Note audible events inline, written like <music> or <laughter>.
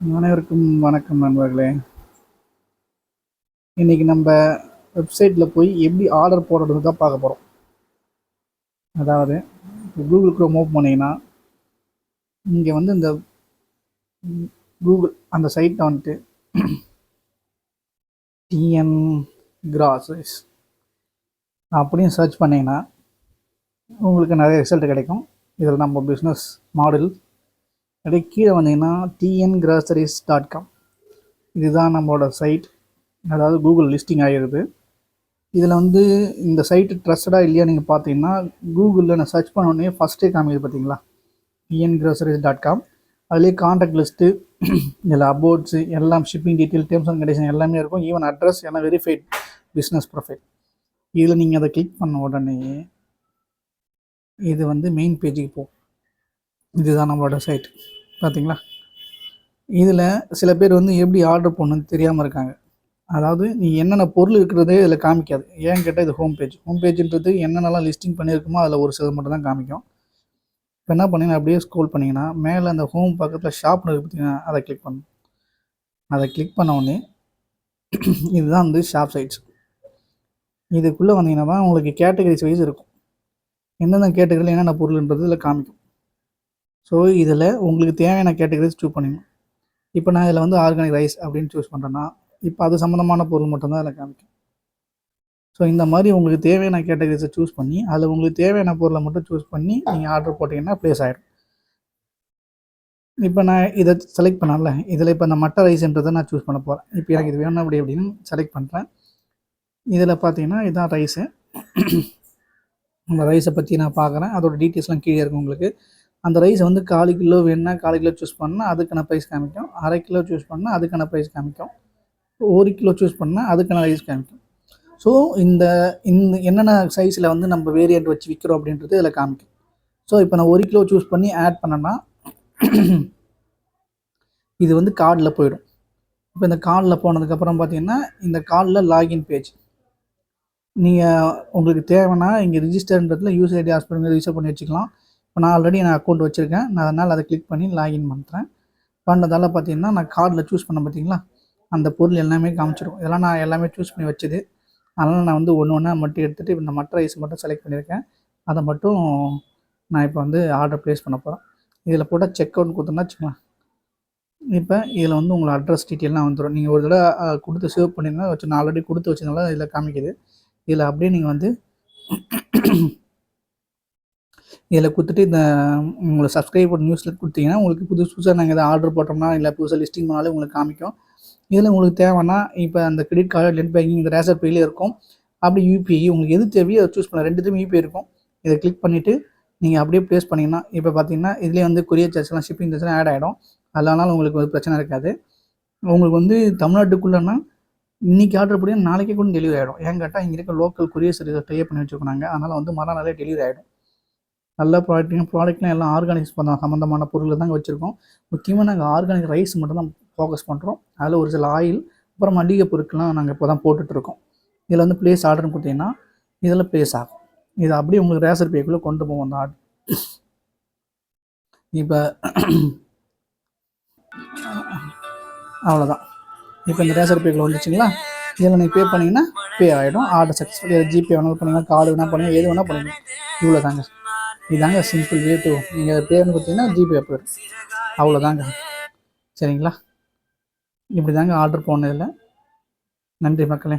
அனைவருக்கும் வணக்கம் நண்பர்களே. இன்னைக்கு நம்ம வெப்சைட்டில் போய் எப்படி ஆர்டர் போடுறது தான் பார்க்க போகிறோம் அதாவது இப்போ கூகுள் க்ரோம் ஓப்பன் பண்ணிங்கன்னா இங்கே வந்து இந்த கூகுள் அந்த சைட்டை வந்துட்டு டிஎன் கிராசஸ் அப்படின்னு சர்ச் பண்ணிங்கன்னா உங்களுக்கு நிறைய ரிசல்ட் கிடைக்கும். இதில் நம்ம பிஸ்னஸ் மாடல் அப்படியே கீழே வந்தீங்கன்னா டிஎன் கிராசரிஸ் டாட் காம் இதுதான் நம்மளோட சைட் அதாவது கூகுள் லிஸ்டிங் ஆகிருது இதில் வந்து இந்த சைட்டு ட்ரஸ்டடாக இல்லையா நீங்கள் பார்த்தீங்கன்னா கூகுளில் நான் சர்ச் பண்ண உடனே ஃபஸ்ட்டே காமிக்குது பார்த்தீங்களா டிஎன் கிராசரிஸ் டாட் காம் அதுலேயே காண்டாக்ட் லிஸ்ட்டு இதில் அபோட்ஸு எல்லாம் shipping detail terms and condition எல்லாமே இருக்கும். ஈவன் அட்ரஸ் எல்லாம் வெரிஃபைட் பிஸ்னஸ் ப்ரொஃபைல் இதில் நீங்கள் அதை கிளிக் பண்ண உடனே இது வந்து மெயின் பேஜுக்கு போகும் இதுதான் நம்மளோட சைட் பார்த்தீங்களா இதில் சில பேர் வந்து எப்படி ஆர்டர் பண்ணணும்னு தெரியாமல் இருக்காங்க. அதாவது நீ என்னென்ன பொருள் இருக்கிறதே இதில் காமிக்காது. ஏன் கேட்டால் இது ஹோம் பேஜ் ஹோம் பேஜ்ன்றது என்னென்னலாம் லிஸ்டிங் பண்ணியிருக்குமோ அதில் ஒரு சிலது மட்டும் தான் காமிக்கும். இப்போ என்ன பண்ணீங்கன்னா அப்படியே ஸ்க்ரோல் பண்ணிங்கன்னா மேலே அந்த ஹோம் பக்கத்தில் ஷாப்னு இருக்கு பார்த்தீங்கன்னா அதை கிளிக் பண்ணணும் அதை கிளிக் பண்ண உடனே <clears throat> இதுதான் வந்து ஷாப் சைட்ஸ் இதுக்குள்ளே வந்தீங்கன்னா தான் உங்களுக்கு கேட்டகரிஸ் வைஸ் இருக்கும். எந்தெந்த கேட்டகரியில் என்னென்ன பொருள்ன்றது இதில் காமிக்கும். ஸோ இதில் உங்களுக்கு தேவையான கேட்டகரிஸ் சூஸ் பண்ணிக்கணும் இப்போ நான் இதில் வந்து ஆர்கானிக் ரைஸ் அப்படின்னு சூஸ் பண்ணுறேன்னா இப்போ அது சம்மந்தமான பொருள் மட்டும்தான் இதில் காமிக்கும். ஸோ இந்த மாதிரி உங்களுக்கு தேவையான கேட்டகரிஸை சூஸ் பண்ணி அதில் உங்களுக்கு தேவையான பொருளை மட்டும் சூஸ் பண்ணி நீங்கள் ஆர்டர் போட்டிங்கன்னா ப்ளேஸ் ஆகிடும் இப்போ நான் இதை செலக்ட் பண்ணல இதில் இப்போ இந்த மட்டை ரைஸ்ன்றதை நான் சூஸ் பண்ண போகிறேன் இப்போ எனக்கு இது வேணும் அப்படி அப்படின்னு செலக்ட் பண்ணுறேன் இதில் பார்த்தீங்கன்னா இதுதான் ரைஸு அந்த ரைஸை பற்றி நான் பார்க்குறேன் அதோட டீட்டெயில்ஸ்லாம் கீழே இருக்கும் உங்களுக்கு. அந்த ரைஸ் வந்து காலு கிலோ வேணுன்னா காலு கிலோ சூஸ் பண்ணால் அதுக்கான ப்ரைஸ் காமிக்கும். அரை கிலோ சூஸ் பண்ணால் அதுக்கான ப்ரைஸ் காமிக்கும். ஒரு கிலோ சூஸ் பண்ணால் அதுக்கான ரைஸ் காமிக்கும். ஸோ இந்த இந்த என்னென்ன சைஸில் வந்து நம்ம வேரியண்ட் வச்சு விற்கிறோம் அப்படின்றது இதில் காமிக்கும். ஸோ இப்போ நான் ஒரு கிலோ சூஸ் பண்ணி ஆட் பண்ணேன்னா இது வந்து கார்டில் போயிடும். இப்போ இந்த கார்டில் போனதுக்கப்புறம் பார்த்தீங்கன்னா இந்த கார்டில் லாகின் பேஜ் நீங்கள் உங்களுக்கு தேவைன்னா இங்கே ரிஜிஸ்டர்ன்றதுல யூஸ் ஐடி ஹாஸ்பிட்டல் ரிஜிஸ்டர் பண்ணி வச்சுக்கலாம். இப்போ நான் ஆல்ரெடி நான் அக்கௌண்ட் வச்சுருக்கேன். நான் அதனால் அதை கிளிக் பண்ணி லாகின் பண்ணுறேன் பண்ணதால் பார்த்தீங்கன்னா நான் கார்டில் சூஸ் பண்ண பார்த்தீங்களா? அந்த பொருள் எல்லாமே காமிச்சிடும் இதெல்லாம் நான் எல்லாமே சூஸ் பண்ணி வச்சது. அதனால் நான் வந்து ஒன்று ஒன்றா மட்டும் எடுத்துகிட்டு இந்த மற்ற ஐஸ் மட்டும் செலக்ட் பண்ணியிருக்கேன். அதை மட்டும் நான் இப்போ வந்து ஆர்டர் ப்ளேஸ் பண்ண போகிறேன் இதில் போட்டால் செக் அவுட் கொடுத்தோன்னா வச்சுக்கலாம் இப்போ இதில் வந்து உங்களை அட்ரஸ் டீட்டெயிலாம் வந்துடும் நீங்கள் ஒரு தடவை கொடுத்து சேவ் பண்ணியிருந்தா வச்சு நான் ஆல்ரெடி கொடுத்து வச்சதுனால இதில் காமிக்குது. இதில் அப்படியே நீங்கள் வந்து இதில் கொடுத்துட்டு இந்த உங்களை சப்ஸ்கிரைப் பண்ண நியூஸில் கொடுத்தீங்கன்னா உங்களுக்கு புதுசு புதுசாக நாங்கள் எதாவது ஆர்டர் போட்டோம்னா இல்லை புதுசாக லிஸ்டிங் பண்ணாலும் உங்களுக்கு காமிக்கும். இதில் உங்களுக்கு தேவைன்னா இப்போ அந்த கிரெடிட் கார்டு நெட் பேங்கிங் இந்த ரேசர் பேலேயே இருக்கும். அப்படி யூபிஐ உங்களுக்கு எது தேவையோ அதை சூஸ் பண்ணலாம். ரெண்டுத்துமே யூபிஐ இருக்கும். இதை கிளிக் பண்ணிவிட்டு நீங்கள் அப்படியே ப்ளேஸ் பண்ணிங்கன்னா இப்போ பார்த்தீங்கன்னா இதுலேயே வந்து கொரியர் சார்ஜ்லாம் ஷிப்பிங் சார்ஜ்லாம் ஆட் ஆகிடும் அதனால உங்களுக்கு ஒரு பிரச்சனை இருக்காது. உங்களுக்கு வந்து தமிழ்நாட்டுக்குள்ளேன்னா இன்றைக்கி ஆர்டர் பண்ணி நாளைக்கே கூட டெலிவரி ஆகிடும் ஏன் கேட்டால் இங்கே இருக்க லோக்கல் கொரியர் சர்வீஸை டைப் பண்ணி வச்சுருக்கோம் நாங்கள் அதனால் வந்து மறுநாளே டெலிவரி ஆகிடும் நல்ல ப்ராடக்ட்டையும் ப்ராடக்ட்லாம் எல்லாம் ஆர்கானிக்ஸ் பண்ண சம்மந்தமான பொருள் தாங்க வச்சுருக்கோம். முக்கியமாக நாங்கள் ஆர்கானிக் ரைஸ் மட்டும் தான் ஃபோக்கஸ் பண்ணுறோம் அதில் ஒரு சில ஆயில் அப்புறம் மளிகை பொருட்கள்லாம் நாங்கள் இப்போ தான் போட்டுட்ருக்கோம் இதில் வந்து ப்ளேஸ் ஆர்டர்னு கொடுத்தீங்கன்னா இதில் ப்ளேஸ் ஆகும். இது அப்படியே உங்களுக்கு ரேசர் பேக்குள்ளே கொண்டு போவோம் அந்த ஆர்டர் இப்போ அவ்வளோதான் இப்போ இந்த ரேசர் பேக்கில் வந்துச்சுங்களா? இதில் நீங்கள் பே பண்ணிங்கன்னா பே ஆகிடும் ஆர்டர் சக்ஸஸ்ஃபுல் ஜிபே வேணாலும் பண்ணிங்கன்னா கார்டு வேணால் பண்ணுங்கள் எது வேணால் பண்ணுங்கள் இவ்வளோ தாங்க இதாங்க சிம்பிள் வே டு நீங்கள் பேர்னு கொடுத்தீங்கன்னா ஜிபே போயிடும் அவ்வளோதாங்க. சரிங்களா? இப்படி தாங்க ஆர்டர் போனதில்லை. நன்றி மக்களே.